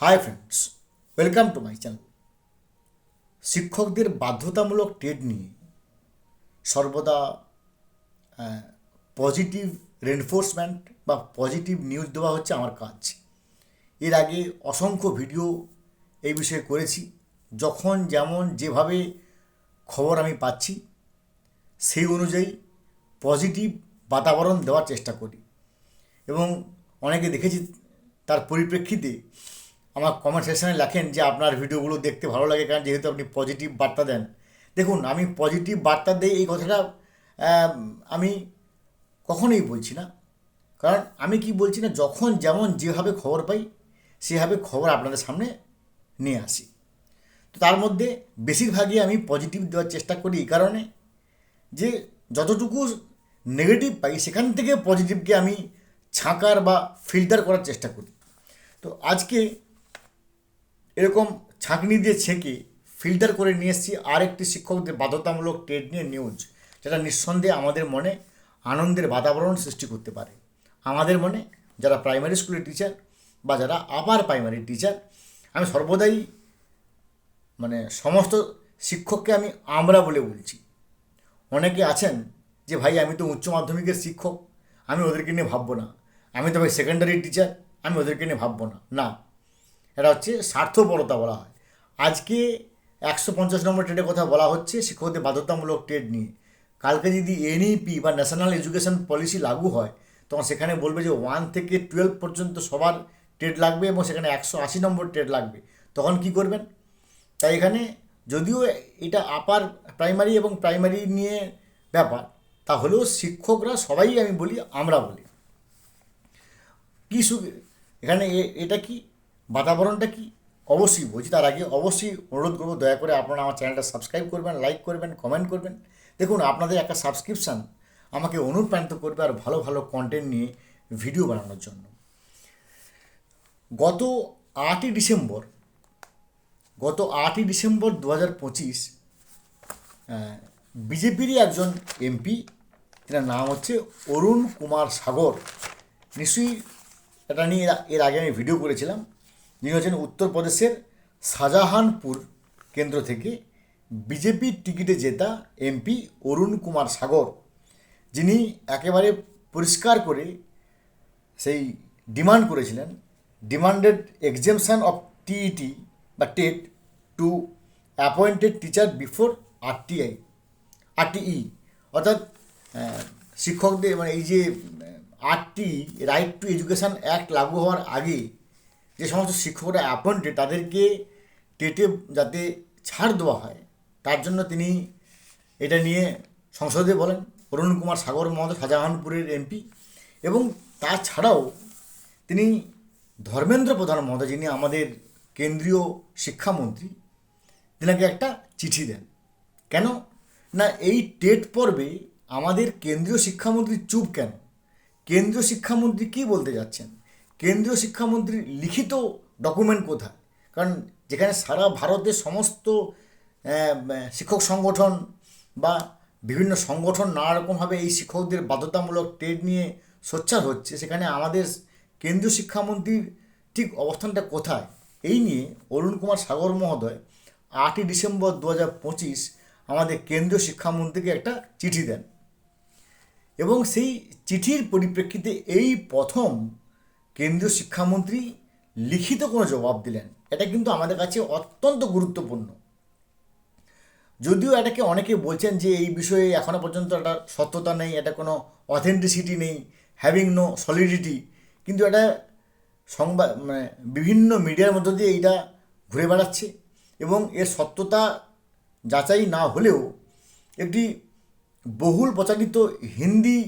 Hi friends welcome to my channel শিক্ষকদের বাধ্যতামূলক TET নিয়ে সর্বদা পজিটিভ রেনফোর্সমেন্ট বা পজিটিভ নিউজ দেওয়া হচ্ছে আমার কাজ এর আগে অসংখ্য ভিডিও এই বিষয়ে করেছি। যখন, যেমন, যেভাবে খবর আমি পাচ্ছি, সেই অনুযায়ী পজিটিভ বাতাবরণ দেওয়ার চেষ্টা করি। এবং অনেকে দেখেছি তার পরিপ্রেক্ষিতে আমার কমেন্ট সেকশনে লেখেন যে আপনার ভিডিওগুলো দেখতে ভালো লাগে কারণ যেহেতু আপনি পজিটিভ বার্তা দেন। দেখুন, আমি পজিটিভ বার্তা দিই এই কথাটা আমি কখনোই বলছি না। কারণ আমি কি বলছি না, যখন যেমন যেভাবে খবর পাই, সেভাবে খবর আপনাদের সামনে নিয়ে আসি। তো তার মধ্যে বেশিরভাগই আমি পজিটিভ দেওয়ার চেষ্টা করি এই কারণে যে যতটুকু নেগেটিভ পাই, সেখান থেকে পজিটিভকে আমি ছাঁকার বা ফিল্টার করার চেষ্টা করি। তো আজকে এরকম ছাঁকনি দিয়ে ছেঁকে ফিল্টার করে নিয়ে এসেছি আর একটি শিক্ষকদের বাধ্যতামূলক টেট নিয়ে নিউজ যেটা নিঃসন্দেহে আমাদের মনে আনন্দের বাতাবরণ সৃষ্টি করতে পারে। আমাদের মনে যারা প্রাইমারি স্কুলের টিচার বা যারা আপার প্রাইমারি টিচার আমি সর্বদাই মানে সমস্ত শিক্ষককে আমি আমরা বলে বলছি। অনেকে আছেন যে, ভাই, আমি তো উচ্চ মাধ্যমিকের শিক্ষক, আমি ওদেরকে নিয়ে ভাববো না। আমি তো ভাই সেকেন্ডারি টিচার আমি ওদেরকে নিয়ে ভাববো না। না। এটা হচ্ছে স্বার্থপরতা বলা হয়। আজকে একশো পঞ্চাশ নম্বর টেটের কথা বলা হচ্ছে, শিক্ষকদের বাধ্যতামূলক টেট নিয়ে। কালকে যদি এনইপি বা ন্যাশনাল এডুকেশন পলিসি লাগু হয়, তখন সেখানে বলবে যে ওয়ান থেকে টুয়েলভ পর্যন্ত সবার টেট লাগবে এবং সেখানে একশো আশি নম্বর টেট লাগবে। তখন কি করবেন? তাই এখানে যদিও এটা আপার প্রাইমারি এবং প্রাইমারি নিয়ে ব্যাপার, তাহলেও শিক্ষকরা সবাই আমি বলি, আমরা বলি। কী এখানে এটা কি? বাতাবরণটা কি? অবশ্যই বলছি, তার আগে অবশ্যই অনুরোধ করব, দয়া করে আপনারা আমার চ্যানেলটা সাবস্ক্রাইব করবেন, লাইক করবেন, কমেন্ট করবেন। দেখুন, আপনাদের একটা সাবস্ক্রিপশান আমাকে অনুপ্রাণিত করবে আর ভালো ভালো কন্টেন্ট নিয়ে ভিডিও বানানোর জন্য। গত আটই ডিসেম্বর, গত আটই ডিসেম্বর দু হাজার পঁচিশ বিজেপিরই একজন এমপি যার নাম হচ্ছে অরুণ কুমার সাগর। নিশ্চয়ই এটা নিয়ে এর আগে আমি ভিডিও করেছিলাম। যিনি হচ্ছেন উত্তরপ্রদেশের শাহজাহানপুর কেন্দ্র থেকে বিজেপির টিকিটে জেতা এমপি অরুণ কুমার সাগর, যিনি একেবারে পরিষ্কার করে সেই ডিমান্ড করেছিলেন, ডিমান্ডেড এক্সেমশন অফ টিইটি বা TET to appointed teacher before RTI, RTE, অর্থাৎ শিক্ষকদের মানে এই যে RT right to education act লাগু হওয়ার আগে যে সমস্ত শিক্ষকরা অ্যাপয়েন্টেড তাদেরকে টেটে যাতে ছাড় দেওয়া হয়, তার জন্য তিনি এটা নিয়ে সংসদে বলেন, অরুণ কুমার সাগর মহোদয় শাহজাহানপুরের এমপি এবং তাছাড়াও তিনি ধর্মেন্দ্র প্রধান মহোদয়, যিনি আমাদের কেন্দ্রীয় শিক্ষামন্ত্রী, তিনাকে একটা চিঠি দেন। কেন? না, এই টেট পর্বে আমাদের কেন্দ্রীয় শিক্ষামন্ত্রী চুপ কেন? কেন্দ্রীয় শিক্ষামন্ত্রী কী বলতে যাচ্ছেন? কেন্দ্রীয় শিক্ষামন্ত্রীর লিখিত ডকুমেন্ট কোথায়? কারণ যেখানে সারা ভারতের সমস্ত শিক্ষক সংগঠন বা বিভিন্ন সংগঠন নানা রকমভাবে এই শিক্ষকদের বাধ্যতামূলক টেট নিয়ে সোচ্চার হচ্ছে, সেখানে আমাদের কেন্দ্রীয় শিক্ষামন্ত্রীর ঠিক অবস্থানটা কোথায়? এই নিয়ে অরুণ কুমার সাগর মহোদয় আটই ডিসেম্বর দু হাজার পঁচিশ আমাদের কেন্দ্রীয় শিক্ষামন্ত্রীকে একটা চিঠি দেন। এবং সেই চিঠির পরিপ্রেক্ষিতে এই প্রথম কেন্দ্রীয় শিক্ষামন্ত্রী লিখিত কোনো জবাব দিলেন। এটা কিন্তু আমাদের কাছে অত্যন্ত গুরুত্বপূর্ণ। যদিও এটাকে অনেকে বলছেন যে এই বিষয়ে এখনও পর্যন্ত একটা সত্যতা নেই, এটা কোনো অথেন্টিসিটি নেই হ্যাভিং নো সলিডিটি কিন্তু এটা সংবাদ মানে বিভিন্ন মিডিয়ার মধ্য দিয়ে এইটা ঘুরে বেড়াচ্ছে এবং এর সত্যতা যাচাই না হলেও একটি বহুল প্রচারিত হিন্দি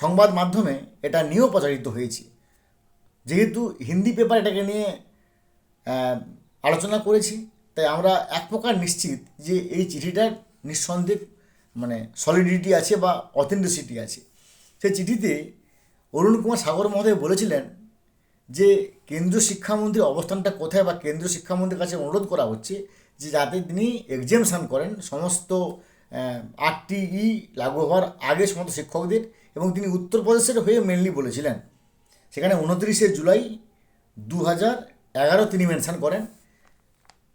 সংবাদ মাধ্যমে এটা নিয়েও প্রচারিত হয়েছে। যেহেতু হিন্দি পেপার এটাকে নিয়ে আলোচনা করেছি, তাই আমরা এক প্রকার নিশ্চিত যে এই চিঠিটার নিঃসন্দেহ মানে সলিডিটি আছে বা অথেন্টিসিটি আছে। সেই চিঠিতে অরুণ কুমার সাগর মহোদয় বলেছিলেন যে, কেন্দ্রীয় শিক্ষামন্ত্রীর অবস্থানটা কোথায় বা কেন্দ্রীয় শিক্ষামন্ত্রীর কাছে অনুরোধ করা হচ্ছে যে যাতে তিনি এক্সামশান করেন, সমস্ত আরটিই লাগু হওয়ার আগে সমস্ত শিক্ষকদের এবং তিনি উত্তরপ্রদেশের হয়ে মেনলি বলেছিলেন। সেখানে উনত্রিশে জুলাই দু হাজার এগারো তিনি মেনশন করেন।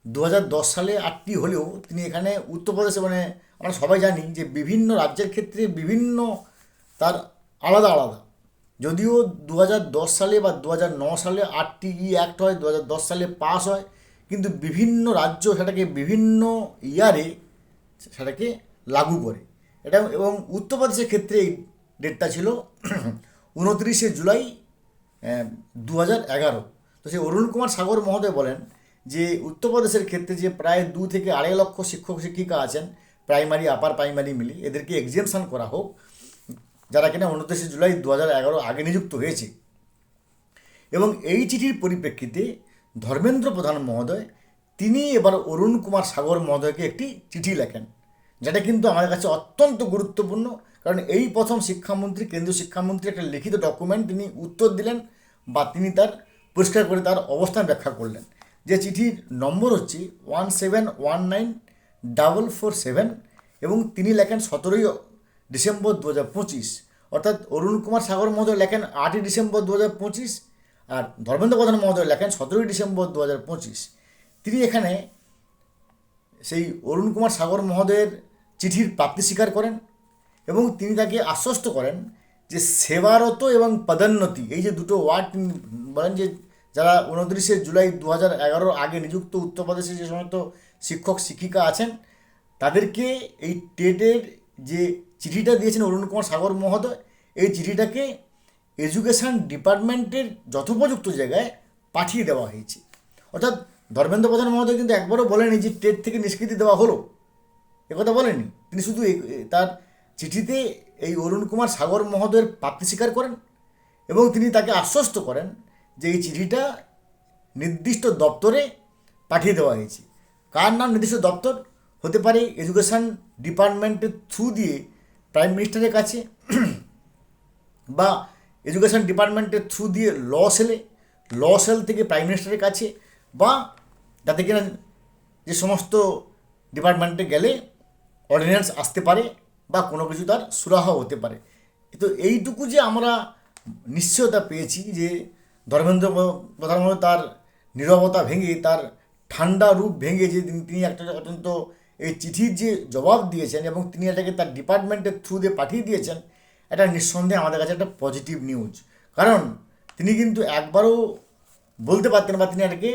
দু দশ সালে আটটি হলেও তিনি এখানে উত্তরপ্রদেশে মানে আমরা সবাই জানি যে বিভিন্ন রাজ্যের ক্ষেত্রে বিভিন্ন তার আলাদা আলাদা। যদিও দু দশ সালে বা দু সালে আটটি ই অ্যাক্ট হয় দু সালে পাস হয়, কিন্তু বিভিন্ন রাজ্য সেটাকে বিভিন্ন ইয়ারে সেটাকে লাগু করে। এটা এবং উত্তরপ্রদেশের ক্ষেত্রে এই ডেটটা ছিল উনত্রিশে জুলাই দু এগারো। তো সেই অরুণ কুমার সাগর মহোদয় বলেন যে উত্তরপ্রদেশের ক্ষেত্রে যে প্রায় দু থেকে আড়াই লক্ষ শিক্ষক শিক্ষিকা আছেন প্রাইমারি আপার প্রাইমারি মিলি, এদেরকে এক্সামশন করা হোক, যারা কিনা উনত্রিশে জুলাই দু এগারো আগে নিযুক্ত হয়েছে। এবং এই চিঠির পরিপ্রেক্ষিতে ধর্মেন্দ্র প্রধান মহোদয়, তিনি এবার অরুণ কুমার সাগর মহোদয়কে একটি চিঠি লেখেন। যেটা কিন্তু আমাদের কাছে অত্যন্ত গুরুত্বপূর্ণ। কারণ এই প্রথম শিক্ষামন্ত্রী, কেন্দ্রীয় শিক্ষামন্ত্রী একটা লিখিত ডকুমেন্ট তিনি উত্তর দিলেন বা তিনি তার পরিষ্কার করে তার অবস্থান ব্যাখ্যা করলেন। যে চিঠির নম্বর হচ্ছে one seven one nine double four seven এবং তিনি লেখেন সতেরোই ডিসেম্বর দু হাজার পঁচিশ। অর্থাৎ অরুণ কুমার সাগর মহোদয় লেখেন আটই ডিসেম্বর দু হাজার পঁচিশ আর ধর্মেন্দ্র প্রধান মহোদয় লেখেন সতেরোই ডিসেম্বর দু হাজার পঁচিশ। তিনি এখানে সেই অরুণ কুমার সাগর মহোদয়ের চিঠির প্রাপ্তি স্বীকার করেন এবং তিনি তাকে আশ্বস্ত করেন যে সেবারত এবং পদোন্নতি, এই যে দুটো ওয়ার্ড তিনি বলেন যে যারা উনত্রিশে জুলাই দু হাজার আগে নিযুক্ত উত্তরপ্রদেশে যে সমস্ত শিক্ষক, শিক্ষিকা আছেন, তাদেরকে এই টেটের যে চিঠিটা দিয়েছেন অরুণ কুমার সাগর মহোদয়, এই চিঠিটাকে এডুকেশন ডিপার্টমেন্টের যথোপযুক্ত জায়গায় পাঠিয়ে দেওয়া হয়েছে। অর্থাৎ ধর্মেন্দ্র প্রধান মহোদয় কিন্তু একবারও বলেনি যে টেট থেকে নিষ্কৃতি দেওয়া হলো। একথা বলেনি তিনি শুধু তার চিঠিতে এই অরুণ কুমার সাগর মহোদয়ের প্রাপ্তি স্বীকার করেন এবং তিনি তাকে আশ্বস্ত করেন যে এই চিঠিটা নির্দিষ্ট দপ্তরে পাঠিয়ে দেওয়া হয়েছে। কার নাম নির্দিষ্ট দপ্তর? হতে পারে এডুকেশন ডিপার্টমেন্টের থ্রু দিয়ে প্রাইম মিনিস্টারের কাছে বা এডুকেশন ডিপার্টমেন্টের থ্রু দিয়ে ল সেলে, ল সেল থেকে প্রাইম মিনিস্টারের কাছে বা যাতে কিনা যে সমস্ত ডিপার্টমেন্টে গেলে অর্ডিন্যান্স আসতে পারে বা কোনো কিছু তার সুরাহা হতে পারে। তো এইটুকু যে আমরা নিশ্চয়তা পেয়েছি যে ধর্মেন্দ্র প্রধানমন্ত্রী তার নিরবতা ভেঙে, তার ঠান্ডা রূপ ভেঙে যে তিনি একটা অত্যন্ত এই চিঠির যে জবাব দিয়েছেন এবং তিনি এটাকে তার ডিপার্টমেন্টের থ্রু দিয়ে পাঠিয়ে দিয়েছেন, এটা নিঃসন্দেহে আমাদের কাছে একটা পজিটিভ নিউজ কারণ তিনি কিন্তু একবারও বলতে পারতেন বা তিনি এটাকে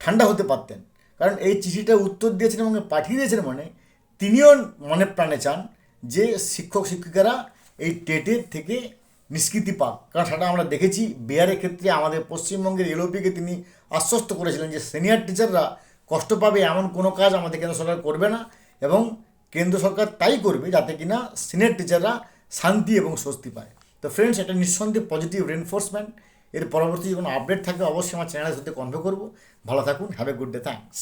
ঠান্ডা হতে পারতেন। কারণ এই চিঠিটা উত্তর দিয়েছেন এবং পাঠিয়ে দিয়েছেন মানে তিনিও মনে প্রাণে চান যে শিক্ষক, শিক্ষিকারা এই টেটের থেকে নিষ্কৃতি পাক। কারণ সেটা আমরা দেখেছি, বিহারের ক্ষেত্রে আমাদের পশ্চিমবঙ্গের এলওপিকে তিনি আশ্বস্ত করেছিলেন যে সিনিয়র টিচাররা কষ্ট পাবে এমন কোনো কাজ আমাদের কেন্দ্র সরকার করবে না এবং কেন্দ্র সরকার তাই করবে যাতে কিনা সিনিয়র টিচাররা শান্তি এবং স্বস্তি পায়। তো ফ্রেন্ডস এটা নিঃসন্দেহে পজিটিভ রেনফোর্সমেন্ট এর পরবর্তী কোনো আপডেট থাকলে অবশ্যই আমার চ্যানেলের সাথে কনভে করব। ভালো থাকুন have a good day thanks